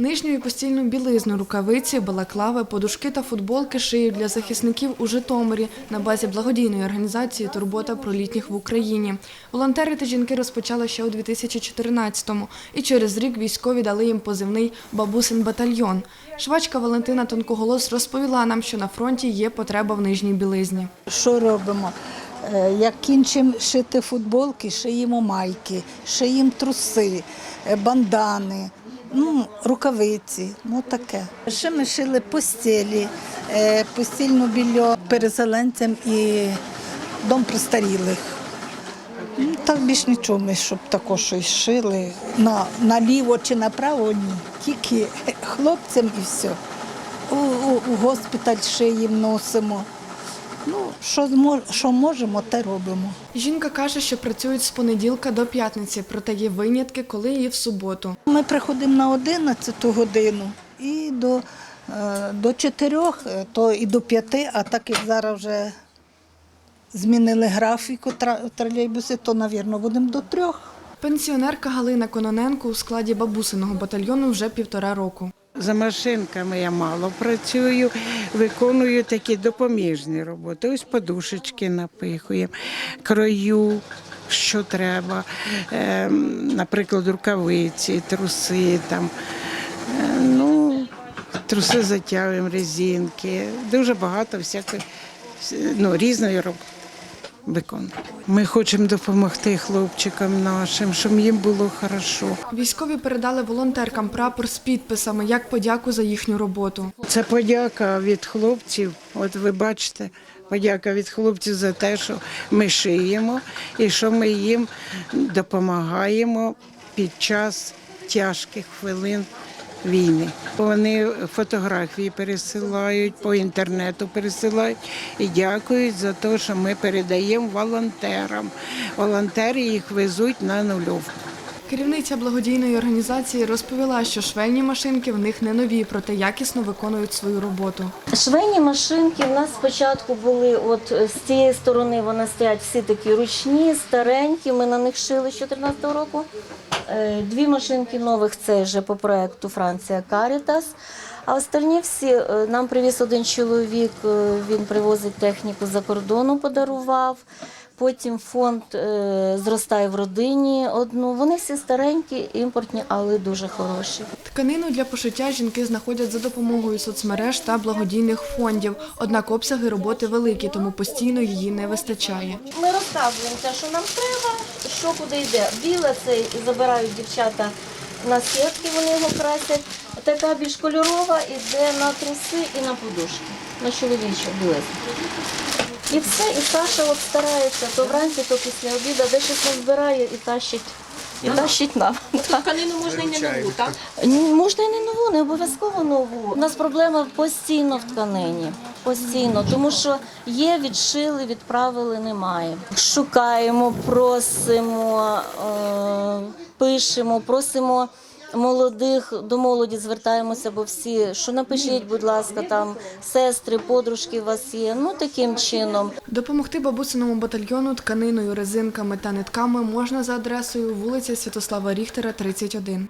Нижню і постільну білизну, рукавиці, балаклави, подушки та футболки шиють для захисників у Житомирі на базі благодійної організації Турбота про літніх в Україні. Волонтери та жінки розпочали ще у 2014-му, і через рік військові дали їм позивний Бабусин батальйон. Швачка Валентина Тонкоголос розповіла нам, що на фронті є потреба в нижній білизні. Що робимо? Е, Як кінчимо шити футболки, шиємо майки, шиємо труси, е, бандани, ну, рукавиці, ну таке. Ще ми шили постілі, е, постільну більо переселенцям і дом престарілих. Ну, так більш нічого ми, щоб також щось шили. На, наліво чи направо ні. Тільки хлопцям і все. У, у, у госпіталь шиїм носимо. Ну, що, змо- що можемо, те робимо. Жінка каже, що працюють з понеділка до п'ятниці, проте є винятки, коли і в суботу. Ми приходимо на 11 годину і до, е, до 4, е, то і до 5, а так як зараз вже змінили графіку тролейбуси, то, мабуть, будемо до 3. Пенсіонерка Галина Кононенко у складі бабусиного батальйону вже півтора року. За машинками я мало працюю, виконую такі допоміжні роботи. Ось подушечки напихуємо, крою, що треба, Ем, наприклад, рукавиці, труси там. Е, Ну, труси затягуємо, резинки. Дуже багато всякої ну, різної роботи. Виконую. Ми хочемо допомогти хлопчикам нашим, щоб їм було хорошо. Військові передали волонтеркам прапор з підписами як подяку за їхню роботу. Це подяка від хлопців. От ви бачите, подяка від хлопців за те, що ми шиємо і що ми їм допомагаємо під час тяжких хвилин війни. Вони фотографії пересилають по інтернету, пересилають і дякують за те, що ми передаємо волонтерам. Волонтери їх везуть на нульовку. Керівниця благодійної організації розповіла, що швейні машинки в них не нові, проте якісно виконують свою роботу. Швейні машинки в нас спочатку були, от е, з цієї сторони вони стоять всі такі ручні, старенькі. Ми на них шили з 2014 року. Е, Дві машинки нових це вже по проекту Франція Карітас. А остальні всі е, нам привіз один чоловік, е, він привозить техніку за кордону, подарував. Потім фонд зростає в родині одну. Вони всі старенькі, імпортні, але дуже хороші. Тканину для пошиття жінки знаходять за допомогою соцмереж та благодійних фондів. Однак обсяги роботи великі, тому постійно її не вистачає. Ми розказуємо те, що нам треба, що куди йде. Біле це забирають дівчата на сітки, вони його красять. Така більш кольорова йде на труси і на подушки, на чоловічу білизну. І все, і Саша от старається то вранці, то після обіду, де щось назбирає і тащить. І тащить нам. Тканину можна і не нову, так? Ні, Можна і не нову, не обов'язково нову. У нас проблема постійно в тканині. Постійно, тому що є, відшили, відправили, немає. Шукаємо, просимо, е, пишемо, просимо молодих до молоді звертаємося, бо всі, що напишіть, будь ласка, там сестри, подружки у вас є. Ну таким чином. Допомогти бабусиному батальйону тканиною, резинками та нитками можна за адресою вулиця Святослава Ріхтера, 31.